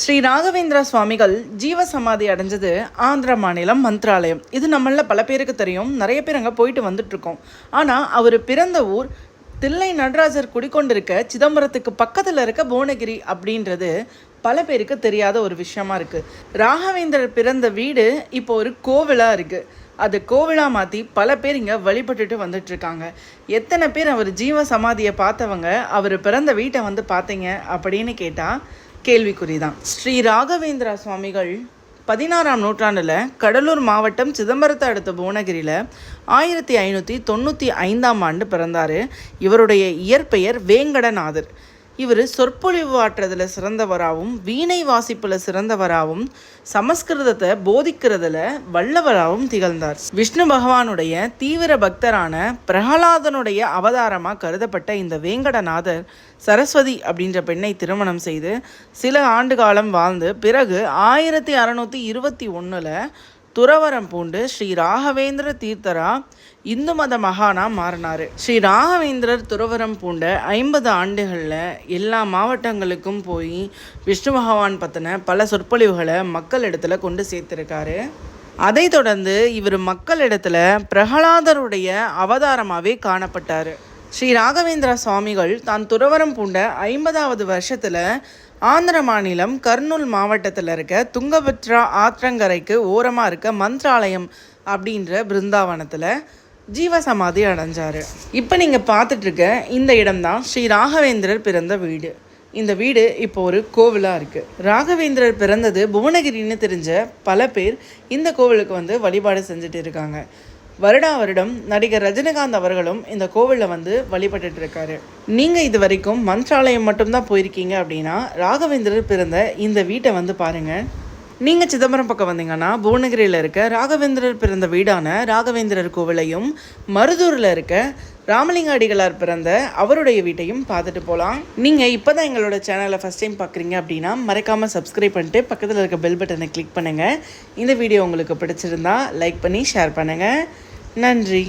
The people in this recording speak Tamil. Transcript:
ஸ்ரீ ராகவேந்திரா சுவாமிகள் ஜீவ சமாதி அடைஞ்சது ஆந்திர மாநிலம் மந்த்ராலயம். இது நம்மள பல பேருக்கு தெரியும். நிறைய பேர் அங்கே போயிட்டு வந்துட்டுருக்கோம். ஆனால் அவர் பிறந்த ஊர் தில்லை நடராஜர் குடிக்கொண்டிருக்க சிதம்பரத்துக்கு பக்கத்தில் இருக்க புவனகிரி அப்படின்றது பல பேருக்கு தெரியாத ஒரு விஷயமா இருக்குது ராகவேந்திரர் பிறந்த வீடு இப்போ ஒரு கோவிலாக இருக்குது அது கோவிலா மாற்றி பல பேர் இங்கே வழிபட்டுட்டு வந்துட்டுருக்காங்க. எத்தனை பேர் அவர் ஜீவ சமாதியை பார்த்தவங்க அவர் பிறந்த வீட்டை வந்து பார்த்தீங்க அப்படின்னு கேட்டால் கேள்விக்குறிதான். ஸ்ரீ ராகவேந்திரா சுவாமிகள் பதினாறாம் நூற்றாண்டில் கடலூர் மாவட்டம் சிதம்பரத்தை அடுத்த புவனகிரியில் ஆயிரத்தி ஐநூற்றி தொண்ணூற்றி ஐந்தாம் ஆண்டு பிறந்தார். இவருடைய இயற்பெயர் வேங்கடநாதர். இவர் சொற்பொழிவு ஆற்றுறதுல சிறந்தவராகவும் வீணை வாசிப்பில் சிறந்தவராகவும் சமஸ்கிருதத்தை போதிக்கிறதுல வல்லவராகவும் திகழ்ந்தார். விஷ்ணு பகவானுடைய தீவிர பக்தரான பிரகலாதனுடைய அவதாரமாக கருதப்பட்ட இந்த வேங்கடநாதர் சரஸ்வதி அப்படின்ற பெண்ணை திருமணம் செய்து சில ஆண்டு காலம் வாழ்ந்து பிறகு ஆயிரத்தி அறநூற்றி இருபத்தி ஒன்றில் துறவரம் பூண்டு ஸ்ரீ ராகவேந்திர தீர்த்தரா இந்து மத மகானா மாறினார். ஸ்ரீ ராகவேந்திரர் துறவரம் பூண்ட ஐம்பது ஆண்டுகளில் எல்லா மாவட்டங்களுக்கும் போய் விஷ்ணு பகவான் பற்றின பல சொற்பொழிவுகளை மக்கள் இடத்துல கொண்டு சேர்த்திருக்காரு. அதை தொடர்ந்து இவர் மக்களிடத்தில் பிரகலாதருடைய அவதாரமாகவே காணப்பட்டார். ஸ்ரீ ராகவேந்திர சுவாமிகள் தான் துறவரம் பூண்ட ஐம்பதாவது வருஷத்தில் ஆந்திர மாநிலம் கர்னூல் மாவட்டத்தில் இருக்க துங்கபத்ரா ஆற்றங்கரைக்கு ஓரமாக இருக்க மந்த்ராலயம் அப்படின்ற பிருந்தாவனத்தில் ஜீவசமாதி அடைஞ்சார். இப்போ நீங்கள் பார்த்துட்ருக்க இந்த இடம்தான் ஸ்ரீ ராகவேந்திரர் பிறந்த வீடு. இந்த வீடு இப்போ ஒரு கோவிலாக இருக்குது ராகவேந்திரர் பிறந்தது புவனகிரின்னு தெரிஞ்ச பல பேர் இந்த கோவிலுக்கு வந்து வழிபாடு செஞ்சுட்டு இருக்காங்க. வருடா வருடம் நடிகர் ரஜினிகாந்த் அவர்களும் இந்த கோவிலில் வந்து வழிபட்டுட்டு இருக்காரு. நீங்கள் இது வரைக்கும் மந்த்ராலயம் மட்டும்தான் போயிருக்கீங்க அப்படின்னா ராகவேந்திரர் பிறந்த இந்த வீட்டை வந்து பாருங்கள் நீங்கள் சிதம்பரம் பக்கம் வந்தீங்கன்னா புவனகிரியில் இருக்க ராகவேந்திரர் பிறந்த வீடான ராகவேந்திரர் கோவிலையும் மருதூரில் இருக்க ராமலிங்க அடிகளார் பிறந்த அவருடைய வீட்டையும் பார்த்துட்டு போகலாம் நீங்கள் இப்போ தான் எங்களோட சேனலை ஃபஸ்ட் டைம் பார்க்குறீங்க அப்படின்னா மறக்காமல் சப்ஸ்கிரைப் பண்ணிட்டு பக்கத்தில் இருக்க பெல் பட்டனை கிளிக் பண்ணுங்கள் இந்த வீடியோ உங்களுக்கு பிடிச்சிருந்தா லைக் பண்ணி ஷேர் பண்ணுங்கள் நன்றி.